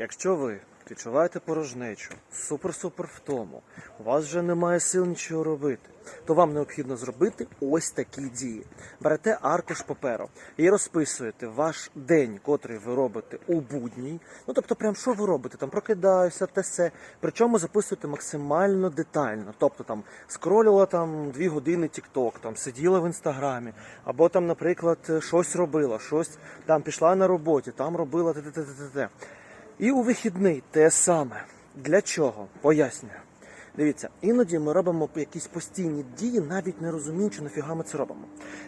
Якщо ви відчуваєте порожнечу, супер-супер втому, у вас вже немає сил нічого робити, то вам необхідно зробити ось такі дії. Берете аркуш паперу і розписуєте ваш день, котрий ви робите у будній. Ну тобто, прям що ви робите? Там прокидаюся, те се. Причому записуєте максимально детально. Тобто там скроліла там дві години TikTok, там сиділа в інстаграмі, або там, наприклад, щось робила, щось там пішла на роботі, там робила те-те-те-те. І у вихідний те саме. Для чого? Пояснюю. Дивіться, іноді ми робимо якісь постійні дії, навіть не розуміючи, нафіга ми це робимо.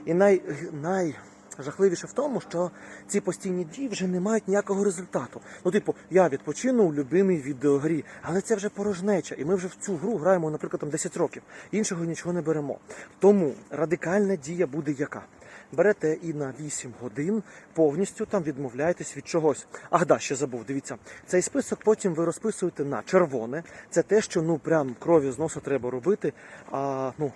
І най, найжахливіше в тому, що ці постійні дії вже не мають ніякого результату. Ну, типу, я відпочину у любимій відеогрі, але це вже порожнеча, і ми вже в цю гру граємо, наприклад, там 10 років. Іншого нічого не беремо. Тому радикальна дія буде яка? Берете і на 8 годин повністю там відмовляєтесь від чогось. Ах, да, ще забув. Дивіться, цей список потім ви розписуєте на червоне. Це те, що ну прям крові з носа треба робити. А ну.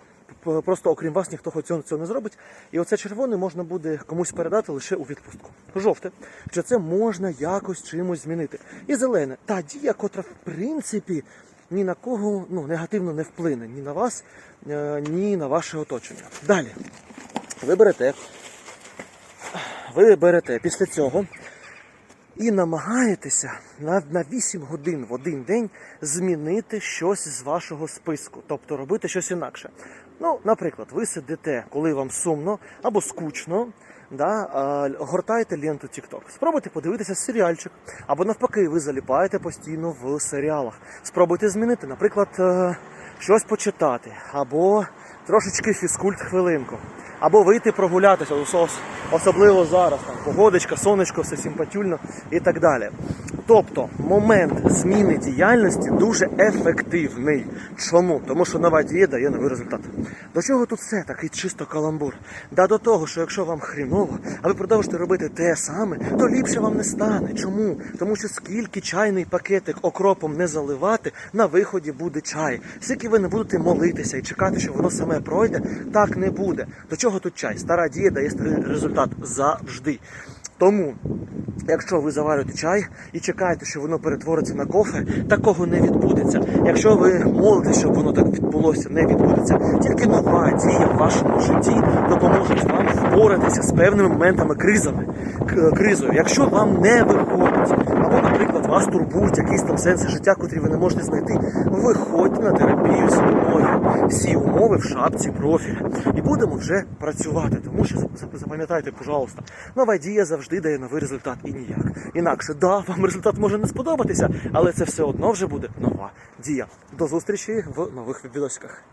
Просто окрім вас ніхто цього, цього не зробить. І оце червоне можна буде комусь передати лише у відпустку. Жовте, що це можна якось чимось змінити. І зелене та дія, котра в принципі ні на кого ну, негативно не вплине, ні на вас, е, ні на ваше оточення. Далі ви берете, ви берете після цього і намагаєтеся на, на 8 годин в один день змінити щось з вашого списку, тобто робити щось інакше. Ну, наприклад, ви сидите, коли вам сумно або скучно, да, гортаєте ленту TikTok. Спробуйте подивитися серіальчик, або навпаки, ви заліпаєте постійно в серіалах. Спробуйте змінити, наприклад, е, щось почитати, або трошечки фізкульт хвилинку. Або вийти прогулятися, ос- ос- особливо зараз, там, погодочка, сонечко, все симпатюльно і так далі. Тобто момент зміни діяльності дуже ефективний. Чому? Тому що нова дія дає новий результат. До чого тут все такий чисто каламбур? Да до того, що якщо вам хріново, а ви продовжите робити те саме, то ліпше вам не стане. Чому? Тому що скільки чайний пакетик окропом не заливати, на виході буде чай. Скільки ви не будете молитися і чекати, що воно саме пройде, так не буде. До чого тут чай? Стара дія дає результат завжди. Тому, якщо ви заварюєте чай і чекаєте, що воно перетвориться на кофе, такого не відбудеться. Якщо ви молитесь, щоб воно так відбулося, не відбудеться. Тільки нова дія в вашому житті допоможе вам впоратися з певними моментами кризами, кризою. Якщо вам не виходить, або, наприклад, вас турбують якісь там сенси життя, котрі ви не можете знайти, виходьте на мною. Всі умови в шапці профіля. І будемо вже працювати. Тому що зап- зап- запам'ятайте, пожалуйста, нова дія завжди дає новий результат і ніяк. Інакше, да, вам результат може не сподобатися, але це все одно вже буде нова дія. До зустрічі в нових відосиках.